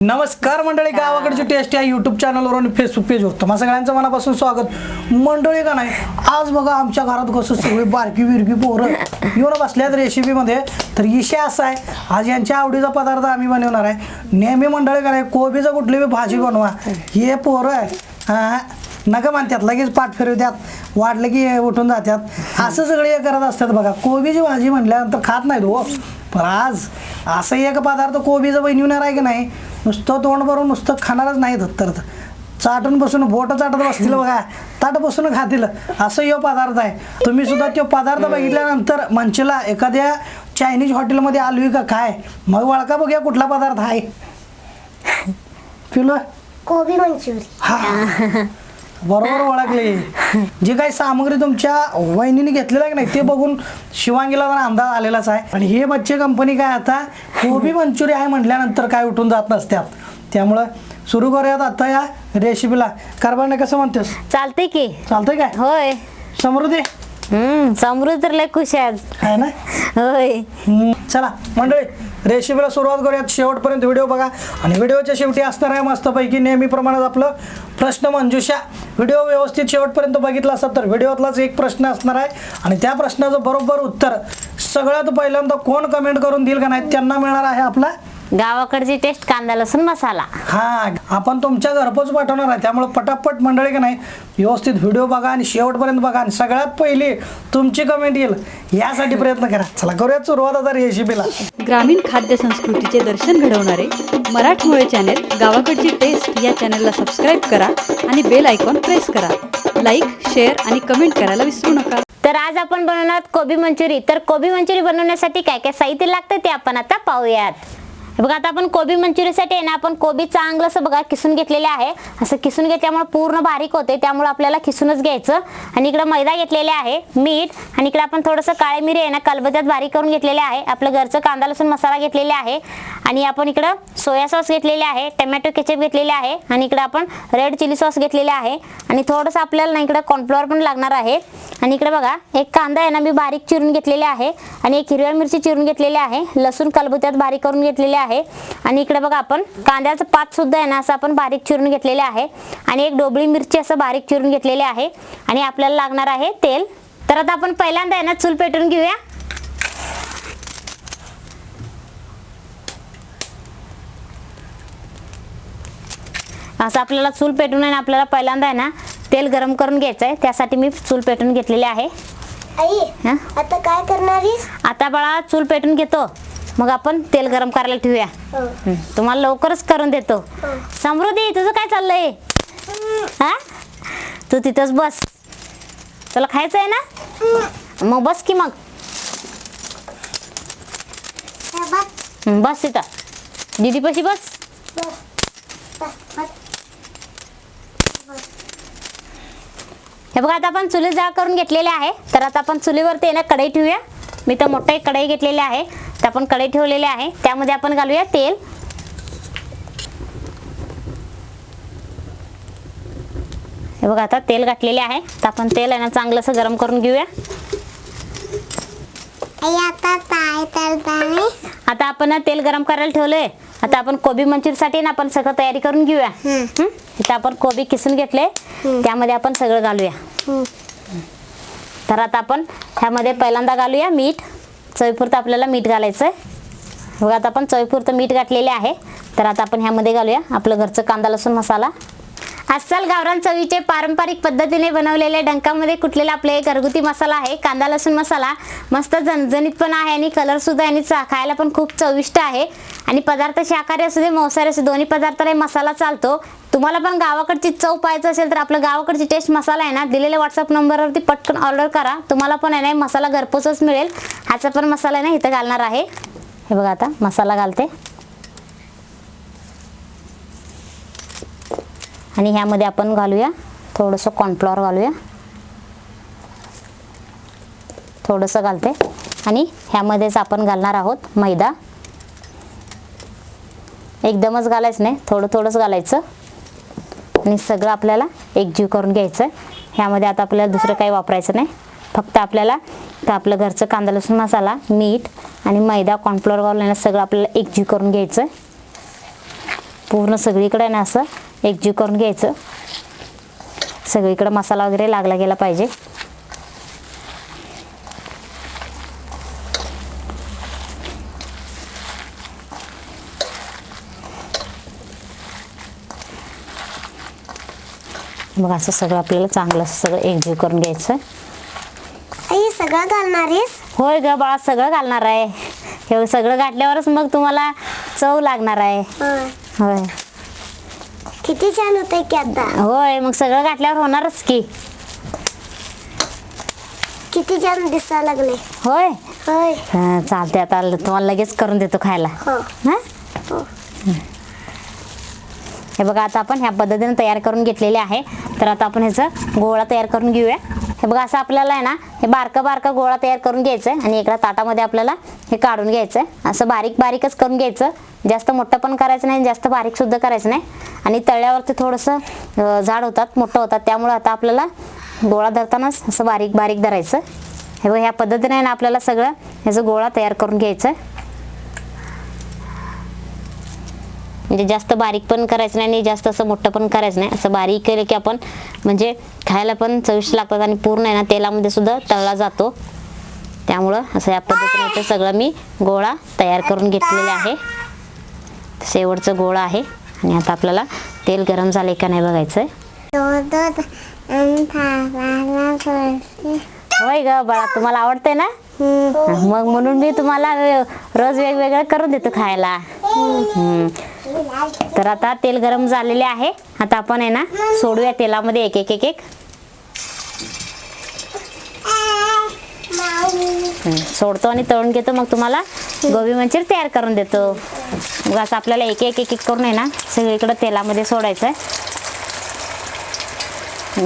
नमस्कार मंडळी गावाकडची टेस्ट या युट्यूब चॅनलवर आणि फेसबुक पेजवर तुम्हा सगळ्यांचं मनापासून स्वागत. मंडळी का नाही आज बघा आमच्या घरात कसं सगळी बारकी बिरकी पोरं येऊन बसल्यात रेसिपीमध्ये तर विषय असा आहे आज यांच्या आवडीचा पदार्थ आम्ही बनवणार आहे. नेहमी मंडळी का नाही कोबीचं कुठली बी भाजी बनवा. हे पोरं आहे हा, नका म्हणतात लगेच पाठ फिरवत्यात वाटलं की हे उठून जातात. असं सगळे हे करत असतात बघा. कोबीची भाजी म्हटल्यानंतर खात नाहीत हो. पण आज असं एक पदार्थ कोबीचं बनवणार आहे की नाही नुसतं तोंड भरून नुसतं खाणारच नाही तर चाटून बसून बोट चाटत बसतील बघा. ताट बसून खातील. असं यो पदार्थ आहे. तुम्ही सुद्धा तो पदार्थ बघितल्यानंतर मंचला एखाद्या चायनीज हॉटेलमध्ये आलवी का काय? मग वळका बघूया कुठला पदार्थ आहे. पिलो. कोबी मंचुरी हा. बरोबर ओळखले. जी काही सामग्री तुमच्या वहिनीने घेतलेलं आहे की नाही ते बघून शिवांगीला जरा अंदाज आलेलाच आहे. आणि हे बच्चे कंपनी काय आता कोबी मंचुरी आहे म्हटल्यानंतर काय उठून जात नसत्यात. त्यामुळं सुरू करूयात आता या रेसिपीला कारभारने कसं म्हणतेस? चालते की. चालतंय काय? होय. समृद्धी? हम्म समृद्ध तर लय खुश आहे आज. आहे ना? होय. हम्म, चला मंडळी रेसिपीला सुरुवात करूयात. शेवटपर्यंत व्हिडिओ बघा. आणि व्हिडिओच्या शेवटी असणार आहे मस्तपैकी नेहमीप्रमाणे आपलं प्रश्न मंजुषा. व्हिडिओ व्यवस्थित शेवटपर्यंत बघितला असतात तर व्हिडिओतलाच एक प्रश्न असणार आहे. आणि त्या प्रश्नाचं बरोबर उत्तर सगळ्यात पहिल्यांदा कोण कमेंट करून देईल का नाही त्यांना मिळणार आहे आपला गावाकडची टेस्ट कांदा लसूण मसाला. हा आपण तुमच्या घरपोच पाठवणार आहे. त्यामुळे पटापट मंडळी का नाही व्यवस्थित व्हिडिओ बघा आणि शेवटपर्यंत बघा. आणि सगळ्यात पहिली तुमची कमेंट येईल. यासाठी प्रयत्न करा. चला करूयात सुरुवात आता रेसिपीला ग्रामीण खाद्य संस्कृतीचे दर्शन घडवणारे मराठमोळे चॅनेल गावाकडची टेस्ट या चॅनलला सबस्क्राईब करा आणि बेल आयकॉन प्रेस करा. लाईक शेअर आणि कमेंट करायला विसरू नका. तर आज आपण बनवणार कोबी मंचुरी. तर कोबी मंचुरी बनवण्यासाठी काय काय साहित्य लागतं ते आपण आता पाहूयात. बघा आता आपण कोबी मंचुरीसाठी आहे ना आपण कोबी चांगलं असं बघा किसून घेतलेले आहे. असं किसून घेतल्यामुळे पूर्ण बारीक होते त्यामुळे आपल्याला किसूनच घ्यायचं. आणि इकडं मैदा घेतलेले आहे मीठ. आणि इकडे आपण थोडंसं काळे मिरी आहे ना कलबत्यात बारीक करून घेतलेले आहे. आपलं घरचं कांदा लसूण मसाला घेतलेले आहे. आणि आपण इकडं सोया सॉस घेतलेले आहे टमॅटो केचप घेतलेले आहे. आणि इकडं आपण रेड चिली सॉस घेतलेले आहे. आणि थोडंसं आपल्याला ना इकडं कॉर्नफ्लॉवर पण लागणार आहे. आणि इकडे बघा एक कांदा आहे ना मी बारीक चिरून घेतलेले आहे. आणि एक हिरव्या मिरची चिरून घेतलेली आहे. लसूण कलबुत्यात बारीक करून घेतलेले आहे. आणि इकडे बघा आपण कांद्याचं पात सुद्धा आहे ना असं आपण बारीक चिरून घेतलेले आहे. आणि एक डोबळी मिरची असं बारीक चिरून घेतलेले आहे. आणि आपल्याला लागणार आहे तेल. तर आता आपण पहिल्यांदा आहे ना चूल पेटून घेऊया. असं आपल्याला चूल पेटून आहे ना आपल्याला पहिल्यांदा आहे ना तेल गरम करून घ्यायचं आहे. त्यासाठी मी चूल पेटून घेतलेले आहे. आई? आता काय करणारीस आता बाळा चूल पेटून घेतो. मग आपण तेल गरम करायला ठेवूया. हो. हं, तुम्हाला लवकरच करून देतो. समृद्धी तुझं काय चाललंय? हा. तू तिथंच बस. तुला खायचं आहे ना? मग बस की मग. हे. हं, बस तिथं दीदी पशी बस. बस. बस, बस. हे बघा आता आपण चुली जाळ करून घेतलेले आहे. तर आता आपण चुलीवरती आहे ना कढई ठेवूया. मी तर मोठं एक कढई घेतलेली आहे. तर आपण कढई ठेवलेली आहे. त्यामध्ये आपण घालूया तेल. हे बघा आता तेल घातलेले आहे. तर आपण तेल आहे ना चांगलं असं गरम करून घेऊया. आता आपण ना तेल गरम करायला ठेवलंय. आता आपण कोबी मंचुरीसाठी ना आपण सगळं तयारी करून घेऊया. हं? इथं आपण कोबी किसून घेतले त्यामध्ये आपण सगळं घालूया. तर आता आपण ह्यामध्ये पहिल्यांदा घालूया मीठ. चवीपुरतं आपल्याला मीठ घालायचं आहे. बघा आता आपण चवीपुरतं मीठ घातलेले आहे. तर आता आपण ह्यामध्ये घालूया. आपलं घरचं कांदा लसूण मसाला. अस्सल गावरान चवीचे पारंपरिक पद्धतीने बनवलेले डंकामध्ये कुटलेला आपले घरगुती मसाला आहे? कांदा लसूण मसाला मस्त झणझणीत पण आहे आणि कलरसुद्धा आणि चा- खायला पण खूप चविष्ट आहे. आणि पदार्थ शाकाहारी असू दे मांसाहारी असू दोन्ही पदार्थाला हे मसाला चालतो. तुम्हाला पण गावाकडची चव पाहायचं असेल तर आपलं गावाकडची टेस्ट मसाला आहे ना? दिलेल्या व्हॉट्सअप नंबरवरती पटकन ऑर्डर करा. तुम्हाला पण आहे ना हे मसाला घरपोचच मिळेल. ह्याचा पण मसाला आहे ना इथं घालणार आहे. हे बघा आता मसाला घालते. आणि ह्यामध्ये आपण घालूया थोडंसं कॉर्नफ्लॉवर घालूया. थोडंसं घालते. आणि ह्यामध्येच आपण घालणार आहोत मैदा. एकदमच घालायचं नाही थोडं थोडंच घालायचं. आणि सगळं आपल्याला एकजीव करून घ्यायचं ह्यामध्ये आता आपल्याला दुसरं काही वापरायचं नाही. फक्त आपल्याला तर आपलं घरचं कांदा लसूण मसाला मीठ आणि मैदा कॉर्नफ्लोअर घालून सगळं आपल्याला एकजीव करून घ्यायचं पूर्ण सगळीकडे ना असं एकजीव करून घ्यायचं. सगळीकडे मसाला वगैरे लागला गेला पाहिजे. मग असं सगळं आपल्याला चांगलं असं सगळं एकजीव करून घ्यायचं. आई सगळं घालणारीस होय ग बाळा सगळं घालणार आहे. हे सगळं घातल्यावरच मग तुम्हाला चव लागणार आहे. होय. किती छान होते की आता? होय मग सगळं घातल्यावर होणारच की. किती छान दिसायला लागले होय? होय. हा, चालते आता तुम्हाला लगेच करून देतो खायला. हो. हा? हो. हे बघा आता आपण ह्या पद्धतीने तयार करून घेतलेले आहे. तर आता आपण ह्याचा गोळा तयार करून घेऊया. हे बघा असं आपल्याला आहे ना हे बारका बारका गोळा तयार करून घ्यायचं आहे आणि एका ताटामध्ये आपल्याला हे काढून घ्यायचं आहे असं बारीक बारीकच करून घ्यायचं. जास्त मोठं पण करायचं नाही जास्त बारीक सुद्धा करायचं नाही. आणि तळ्यावरती थोडंसं झाड होतात मोठं होतात. त्यामुळं आता आपल्याला गोळा धरतानाच असं बारीक बारीक धरायचं. हे बघा ह्या पद्धतीने आहे ना आपल्याला सगळं ह्याचं गोळा तयार करून घ्यायचं आहे म्हणजे जास्त बारीक पण करायचं नाही आणि जास्त असं मोठं पण करायचं नाही. असं बारीक केलं की आपण म्हणजे खायला पण चविष्ट लागतात आणि पूर्ण आहे ना तेलामध्ये सुद्धा तळला जातो. त्यामुळं असं या पद्धतीने सगळं मी गोळा तयार करून घेतलेला आहे. शेवटचं गोळा आहे आणि आता आपल्याला तेल गरम झाले का नाही बघायचं होय ग बाळा तुम्हाला आवडतंय ना? मग म्हणून मी तुम्हाला रोज वेगवेगळं करून देतो खायला. तर आता तेल गरम झालेले आहे. आता आपण आहे ना सोडूया तेलामध्ये एक एक एक एक. सोडतो आणि तळून घेतो. मग तुम्हाला गोबी मंचुरी तयार करून देतो. मग असं आपल्याला एक एक एक एक करून आहे ना सगळीकडे तेलामध्ये सोडायचं आहे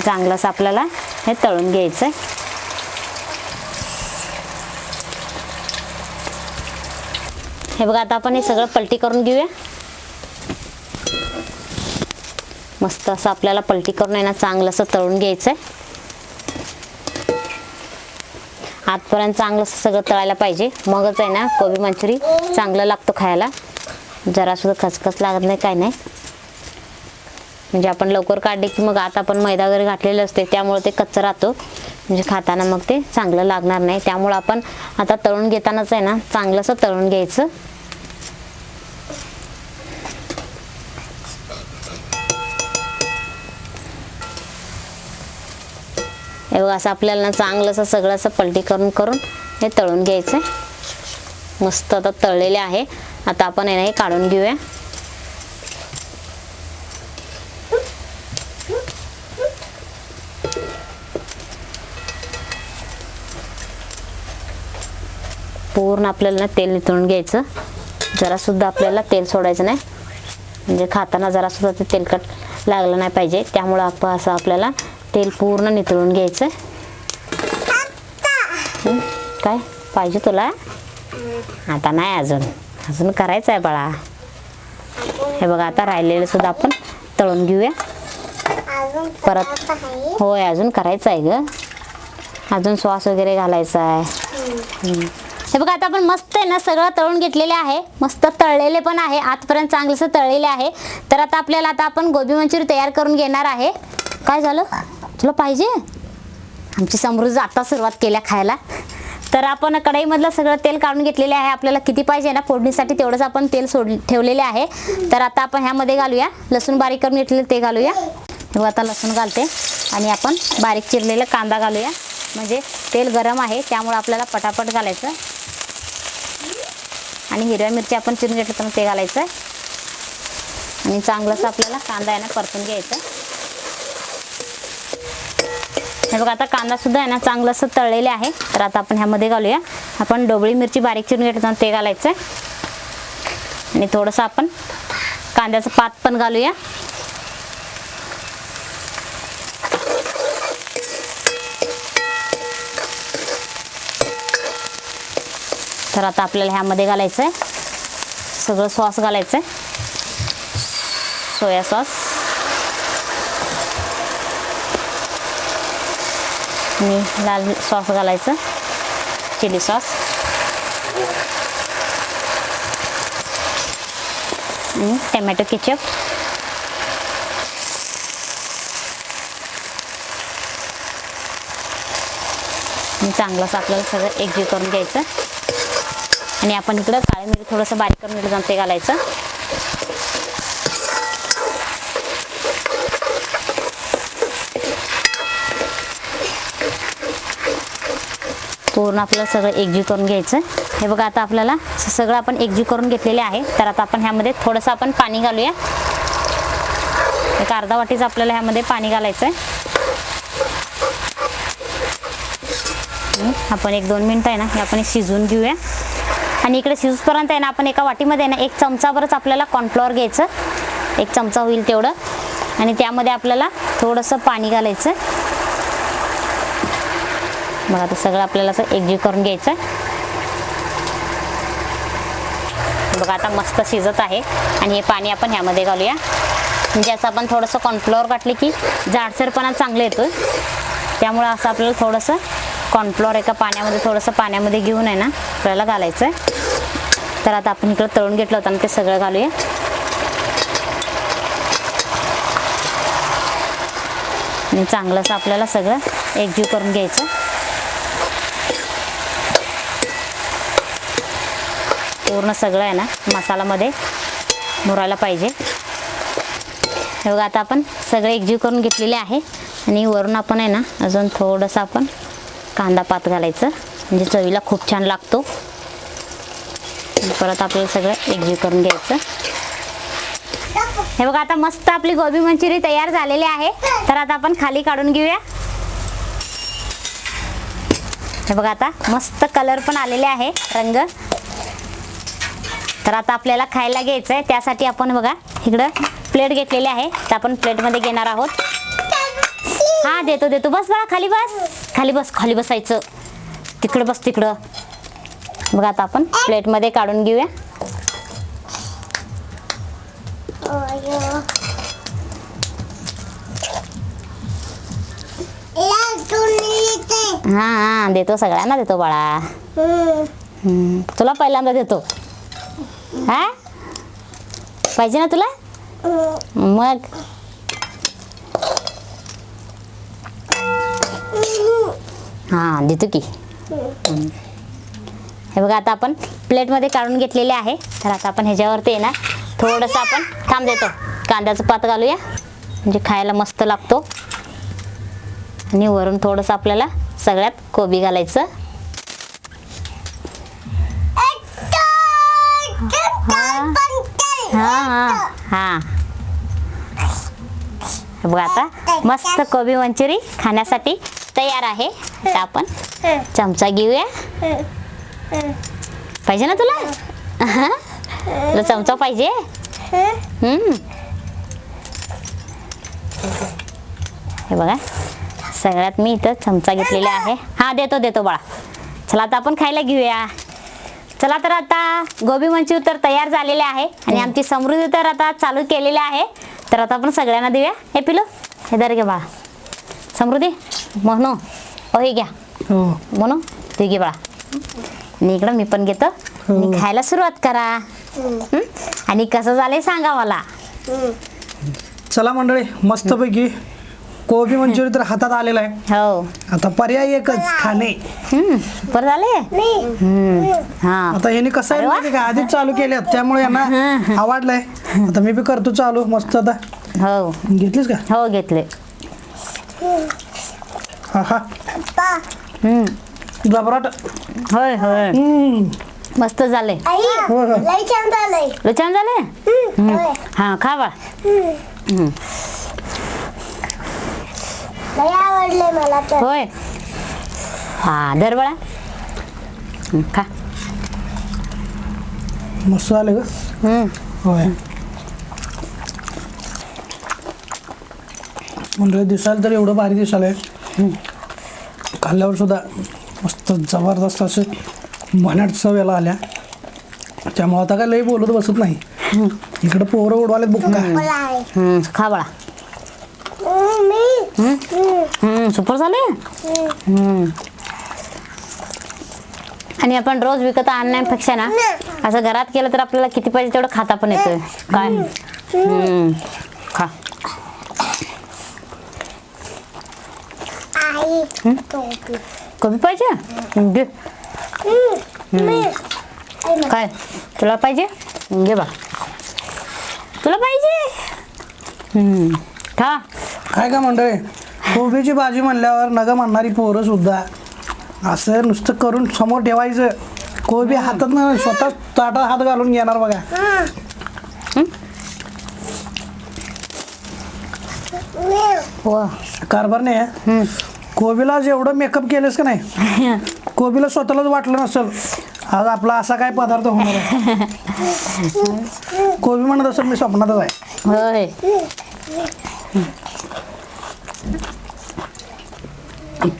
चांगलंच आपल्याला हे तळून घ्यायचं आहे हे बघा आता आपण हे सगळं पलटी करून घेऊया. मस्त असं आपल्याला पलटी करून आहे ना चांगलं असं तळून घ्यायचं आहे आतपर्यंत चांगलं असं सगळं तळायला पाहिजे. मगच आहे ना कोबी मंचुरी चांगलं लागतो खायला. जरा सुद्धा लागत नाही काय नाही. म्हणजे आपण लवकर काढले की मग आता आपण मैदा वगैरे घातलेलं असते त्यामुळे ते कच्चं राहतो. म्हणजे खाताना मग ते चांगलं लागणार नाही. त्यामुळं आपण आता तळून घेतानाच आहे ना चांगलं असं तळून घ्यायचं. एवढं असं आपल्याला ना चांगलं असं सगळं असं पलटी करून करून हे तळून घ्यायचं मस्त आता तळलेले आहे. आता आपण ना हे काढून घेऊया. पूर्ण आपल्याला ना तेल नितळून घ्यायचं. जरासुद्धा आपल्याला तेल सोडायचं नाही. म्हणजे खाताना जरासुद्धा ते तेलकट लागलं नाही पाहिजे. त्यामुळं आपण असं आपल्याला तेल पूर्ण नितळून घ्यायचं काय? पाहिजे तुला? आता नाही अजून. अजून करायचं आहे बाळा. हे बघा आता राहिलेलं सुद्धा आपण तळून घेऊया. परत होय अजून करायचं आहे ग. अजून श्वास वगैरे घालायचा आहे हे बघा आता आपण मस्त आहे ना सगळं तळून घेतलेले आहे. मस्त तळलेले पण आहे. आतपर्यंत चांगलंसं तळलेले आहे. तर आता आपल्याला आता आपण गोबी मंचुरी तयार करून घेणार आहे. काय झालं? तुला पाहिजे? आमची समृद्ध आता सुरुवात केल्या खायला. तर आपण कढईमधलं सगळं तेल काढून घेतलेले आहे. आपल्याला किती पाहिजे ना फोडणीसाठी तेवढंच आपण तेल सोड ठेवलेले आहे. तर आता आपण ह्यामध्ये घालूया. लसूण बारीक करून घेतलेलं ते घालूया. आता लसूण घालते. आणि आपण बारीक चिरलेला कांदा घालूया. म्हणजे तेल गरम आहे त्यामुळं आपल्याला पटापट घालायचं. आणि हिरव्या मिरची आपण चिरून घेतलं तर ते घालायचं. आणि चांगलंसं आपल्याला कांदा आहे ना परतून घ्यायचं. हे बघा आता कांदासुद्धा आहे ना चांगलं असं तळलेले आहे. तर आता आपण ह्यामध्ये घालूया. आपण डोबळी मिरची बारीक चिरून घेतलं ते घालायचं. आणि थोडंसं आपण कांद्याचं पात पण घालूया. तर आता आपल्याला ह्यामध्ये घालायचं आहे सगळं सॉस घालायचं आहे सोया सॉस. आणि लाल सॉस घालायचं. Chilli sauce. आणि टमॅटो किचप. चांगलंच आपल्याला सगळं एकजीव करून घ्यायचं. आणि आपण इकडं काळे मिरी थोडंसं बारीक करून इकडं ते घालायचं. पूर्ण आपल्याला सगळं एकजीव करून घ्यायचं. हे बघा आता आपल्याला सगळं आपण एकजीव करून घेतलेले आहे. तर आता आपण ह्यामध्ये थोडंसं आपण पाणी घालूया. एक अर्धा वाटीचं आपल्याला ह्यामध्ये पाणी घालायचं आहे आपण एक दोन मिनटं आहे ना हे आपण शिजवून घेऊया. आणि इकडे शिजूपर्यंत आहे ना आपण एका वाटीमध्ये आहे ना एक चमचाभरच आपल्याला कॉर्नफ्लॉवर घ्यायचं. एक चमचा होईल तेवढं. आणि त्यामध्ये आपल्याला थोडंसं पाणी घालायचं. बघा आता सगळं आपल्याला असं एकजीव करून घ्यायचं. बघा आता मस्त शिजत आहे. आणि हे पाणी आपण ह्यामध्ये घालूया. म्हणजे असं आपण थोडंसं कॉर्नफ्लॉवर घातले की जाडसरपणा चांगलं येतो त्यामुळं असं आपल्याला थोडंसं कॉर्नफ्लॉवर एका पाण्यामध्ये थोडंसं पाण्यामध्ये घेऊन आहे ना आपल्याला घालायचं आहे तर आता आपण इकडं तळून घेतलं होतं ना ते सगळं घालूया. आणि चांगलंसं आपल्याला सगळं एकजीव करून घ्यायचं. पूर्ण सगळं आहे ना मसाल्यामध्ये मुरायला पाहिजे. हे बघा आता आपण सगळे एकजीव करून घेतलेले आहे. आणि वरून आपण आहे ना अजून थोडंसं आपण कांदा पात घालायचं. म्हणजे चवीला खूप छान लागतो. परत आपल्याला सगळं एकजीव करून घ्यायचं. हे बघा आता मस्त आपली गोबी मंचुरी तयार झालेली आहे. तर आता आपण खाली काढून घेऊया. हे बघा आता मस्त कलर पण आलेले आहे रंग. तर आता आपल्याला खायला घ्यायचं आहे त्यासाठी आपण बघा इकडं प्लेट घेतलेली आहे. तर आपण प्लेटमध्ये घेणार आहोत. हा देतो देतो. बस बघा खाली बस. खाली बस खाली बसायचं. तिकडं बस तिकडं. बघा आता आपण प्लेटमध्ये काढून घेऊया. हा हा देतो सगळ्यांना देतो बाळा. तुला पहिल्यांदा देतो. हा? पाहिजे ना तुला? मग. हा देतो की. हे बघा आता आपण प्लेटमध्ये काढून घेतलेले आहे. तर आता आपण ह्याच्यावरती येणार ना थोडंसं आपण थांब देतो. कांद्याचं पात घालूया. म्हणजे खायला मस्त लागतो. आणि वरून थोडंसं आपल्याला सगळ्यात कोबी घालायचं. हा. हा बघा आता मस्त कोबी मंचुरी खाण्यासाठी तयार आहे. आता आपण चमचा घेऊया. पाहिजे ना तुला. तुला चमचा पाहिजे? हम्म. हे बघा. सगळ्यात मी इथं चमचा घेतलेला आहे. हा देतो देतो बाळा. चला आता आपण खायला घेऊया. चला तर आता गोबी मंचूर तर तयार झालेले आहे आणि आमची समृद्धी तर आता चालू केलेली आहे. तर आता आपण सगळ्यांना देऊया. हे पिलो हे दर घे बाळा. समृद्धी म्हणू ओ हे घ्या हो म्हणू तू घे बाळा आणि इकडं मी पण घेतो आणि खायला सुरुवात करा हं? आणि कसं झालंय सांगा मला चला मंडळी मस्तपैकी कोबी मंचुरी तर हातात आलेला आहे हो आता पर्याय एकच खाणे हम्म, बरं झाले हम्म, हा आता ह्याने कसं आहे. माहिती का आधीच चालू केल्यात त्यामुळे यांना आवडलंय आता मी बी करतो चालू मस्त आता हो घेतलीस का हो घेतले हा हा हम्म, जबराट होय होय. हम्म. मस्त झाले. आई हो हो लई छान झालंय. लय छान झाले. होय. हा खा बा. हम्म. लई आवडले मला तर. होय. हा दर बाळा हं, खा. मस्त आले ग. हम्म, होय. मंडळी दिसायला तर एवढं भारी दिसायलंय. खाल्ल्यावर सुद्धा मस्त जबरदस्त असे म्हणाट चव याला आल्या. त्यामुळे आता काय लई बोलत बसत नाही. इकडे पोरं आहे खा बाळा. मी हम्म. हम्म, सुपर झाले? हम्म. आणि आपण रोज विकत आणण्यापेक्षा ना असं घरात केलं तर आपल्याला किती पाहिजे तेवढं खाता पण येतं काय हम्म. खा आई टोपी कमी पाहिजे? घे काय? तुला पाहिजे? घे बा. तुला पाहिजे? हम्म. खा काय का मंडळी? कोबीची भाजी म्हणल्यावर नग म्हणणारी पोरं सुद्धा असं नुसतं करून समोर ठेवायचं. कोबी हातात ना स्वतः ताटात हात घालून घेणार बघा. कारभार नाही. कोबीला जेवढं मेकअप केलंस का नाही? कोबीला स्वतःलाच वाटलं नसेल. आज आपला असा काय पदार्थ होणार आहे? कोबी म्हणत असेल मी स्वप्नातच आहे. होय.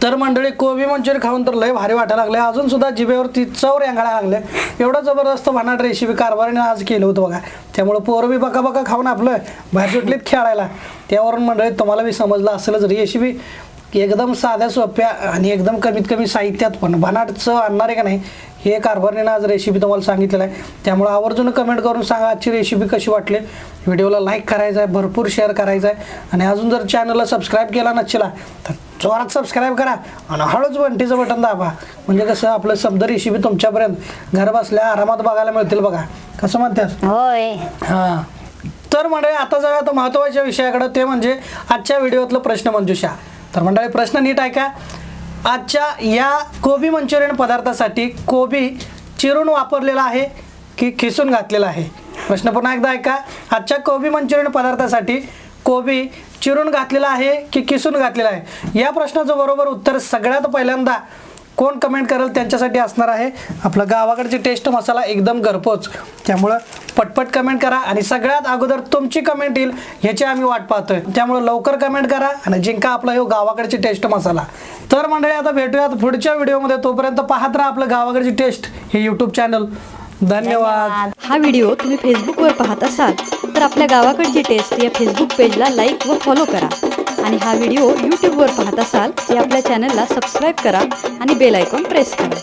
तर मंडळी कोबी मंचुरी खाऊन तर लय भारी वाटायला लागले अजून सुद्धा जिभेवरती चव रेंगाळायला लागले एवढं जबरदस्त भन्नाट रेसिपी कारभारीने आज केलं होतं बघा. त्यामुळे पोरं बी बका बका खाऊन आपलं बाहेर सुटलीत खेळायला. त्यावरून मंडळी तुम्हाला बी समजलं असेलच रेसिपी एकदम साध्या सोप्या आणि एकदम कमीत कमी साहित्यात पण भन्नाट चव आणणार आहे का नाही हे कारभारीने आज रेसिपी तुम्हाला सांगितलेलं आहे. त्यामुळे आवर्जून कमेंट करून सांगा आजची रेसिपी कशी वाटली. व्हिडिओला लाईक करायचा आहे भरपूर शेअर करायचा आहे. आणि अजून जर चॅनलला सबस्क्राईब केला नसला तर जोरात सबस्क्राईब करा आणि हळूच घंटीचं बटन दाबा. म्हणजे कसं आपलं शब्द रेसिपी तुमच्यापर्यंत घर बसल्या आरामात बघायला मिळतील बघा. कसं म्हणतात? होय. हां. तर मंडळी आता जाऊया आता महत्त्वाच्या विषयाकडे. ते म्हणजे आजच्या व्हिडिओतलं प्रश्न मंजुषा. तर मंडळी प्रश्न नीट आहे का आजच्या या कोबी मंचुरियन पदार्थासाठी कोबी चिरून वापरलेला आहे की खिसून घातलेला आहे? प्रश्न पुन्हा एकदा ऐका. आजच्या कोबी मंचुरियन पदार्थासाठी कोबी चिरून घातलेला आहे की किसून घातलेला आहे? या प्रश्नाचं बरोबर उत्तर सगळ्यात पहिल्यांदा कोण कमेंट करेल त्यांच्यासाठी असणार आहे. आपलं गावाकडची टेस्ट मसाला एकदम घरपोच. त्यामुळं पटपट कमेंट करा आणि सगळ्यात अगोदर तुमची कमेंट येईल ह्याची आम्ही वाट पाहतोय. त्यामुळं लवकर कमेंट करा आणि जिंका आपला हो गावाकडची टेस्ट मसाला. तर मंडळी आता भेटूयात पुढच्या व्हिडिओमध्ये. तोपर्यंत पाहत राहा आपलं गावाकडची टेस्ट हे यूट्यूब चॅनल धन्यवाद. हा व्हिडिओ तुम्ही फेसबुकवर पाहत असाल तर आपल्या गावाकडची टेस्ट या फेसबुक पेजला लाईक व फॉलो करा. आणि हा व्हिडिओ यूट्यूबवर पाहत असाल तर आपल्या चॅनलला सबस्क्राईब करा आणि बेल आयकॉन प्रेस करा.